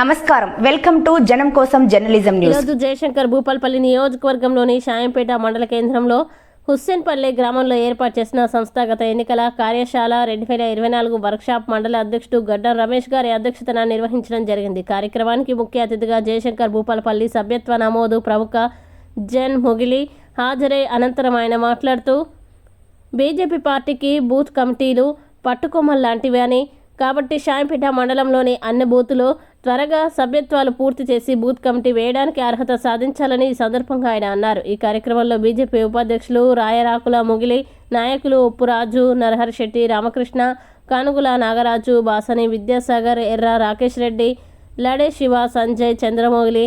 నమస్కారం. Welcome to జనం కోసం జర్నలిజం న్యూస్. ఈరోజు జయశంకర్ భూపాల్పల్లి నియోజకవర్గంలోని షాయంపేట మండల కేంద్రంలో హుస్సేన్పల్లి గ్రామంలో ఏర్పాటు చేసిన సంస్థాగత ఎన్నికల కార్యశాల రెండు వేల ఇరవై నాలుగు వర్క్షాప్ మండల అధ్యక్షుడు గడ్డం రమేష్ గారి అధ్యక్షతన నిర్వహించడం జరిగింది. కార్యక్రమానికి ముఖ్య అతిథిగా జయశంకర్ భూపాలపల్లి సభ్యత్వ నమోదు ప్రముఖ జన్ ముగిలి హాజరై అనంతరం ఆయన మాట్లాడుతూ బీజేపీ పార్టీకి బూత్ కమిటీలు పట్టుకొమ్మలు లాంటివి అని కాబట్టి షాంపేట మండలంలోని అన్ని బూతులు త్వరగా సభ్యత్వాలు పూర్తి చేసి బూత్ కమిటీ వేయడానికి అర్హత సాధించాలని ఈ సందర్భంగా ఆయన అన్నారు. ఈ కార్యక్రమంలో బీజేపీ ఉపాధ్యక్షులు రాయరాకుల ముగిలి నాయకులు ఉప్పురాజు నరహర్ శెట్టి రామకృష్ణ కానుగుల నాగరాజు బాసని విద్యాసాగర్ ఎర్ర రాకేష్ రెడ్డి లడే శివ సంజయ్ చంద్రమౌళి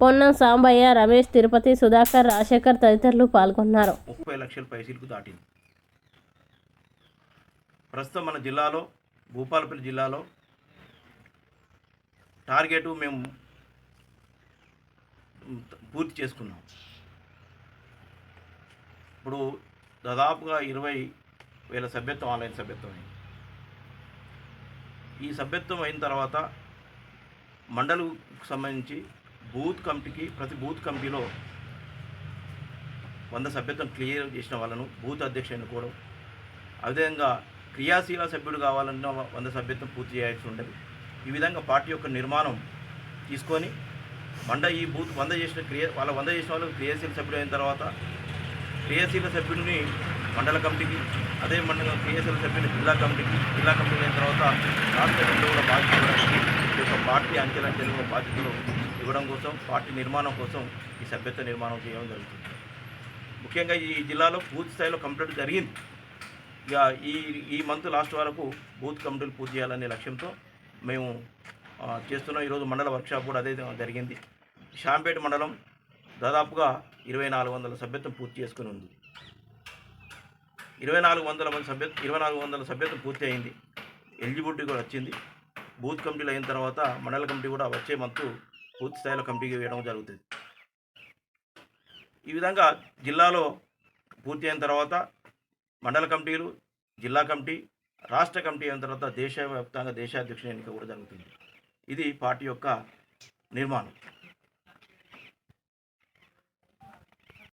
పొన్నం సాంబయ్య రమేష్ తిరుపతి సుధాకర్ రాజశేఖర్ తదితరులు పాల్గొన్నారు. ముప్పై లక్షల పైసలకు దాటింది. ప్రస్తుతం మన జిల్లాలో భూపాలపల్లి జిల్లాలో టార్గెట్ మేము పూర్తి చేసుకున్నాం. ఇప్పుడు దాదాపుగా ఇరవై వేల సభ్యత్వం ఆన్లైన్ సభ్యత్వం అయింది. ఈ సభ్యత్వం అయిన తర్వాత మండలకు సంబంధించి బూత్ కమిటీకి ప్రతి బూత్ కమిటీలో వంద సభ్యత్వం క్లియర్ చేసిన వాళ్ళను బూత్ అధ్యక్షుడిని కూడా అదేవిధంగా క్రియాశీల సభ్యుడు కావాలన్న వంద సభ్యత్వం పూర్తి చేయాల్సి ఉంటుంది. ఈ విధంగా పార్టీ యొక్క నిర్మాణం తీసుకొని మండ ఈ బూత్ వంద చేసిన క్రియ వాళ్ళ వంద చేసిన వాళ్ళు క్రియాశీల సభ్యుడు అయిన తర్వాత క్రియాశీల సభ్యుడిని మండల కమిటీకి అదే మండలం క్రియాశీల సభ్యుని జిల్లా కమిటీకి జిల్లా కమిటీ అయిన తర్వాత రాష్ట్ర కమిటీ కూడా బాధ్యత యొక్క పార్టీ అంచెలంచెలుగా బాధ్యతలు ఇవ్వడం కోసం పార్టీ నిర్మాణం కోసం ఈ సభ్యత్వ నిర్మాణం చేయడం జరుగుతుంది. ముఖ్యంగా ఈ జిల్లాలో పూర్తి స్థాయిలో కంప్లీట్ జరిగింది. ఇక ఈ ఈ మంత్ లాస్ట్ వరకు బూత్ కమిటీలు పూర్తి చేయాలనే లక్ష్యంతో మేము చేస్తున్నాం ఈరోజు మండల వర్క్షాప్ కూడా అదే జరిగింది. షాంపేట మండలం దాదాపుగా ఇరవై నాలుగు వందల సభ్యత్వం పూర్తి చేసుకుని ఉంది. ఇరవై నాలుగు వందల మంది సభ్య ఇరవై నాలుగు వందల సభ్యత్వం పూర్తి అయింది. ఎలిజిబిలిటీ కూడా వచ్చింది. బూత్ కమిటీలు అయిన తర్వాత మండల కమిటీ కూడా వచ్చే మంత్ పూర్తి స్థాయిలో కమిటీకి వేయడం జరుగుతుంది. ఈ విధంగా జిల్లాలో పూర్తి అయిన తర్వాత మండల కమిటీలు జిల్లా కమిటీ రాష్ట్ర కమిటీ అయిన తర్వాత దేశవ్యాప్తంగా దేశాధ్యక్షుని ఎన్నిక కూడా జరుగుతుంది. ఇది పార్టీ యొక్క నిర్మాణం.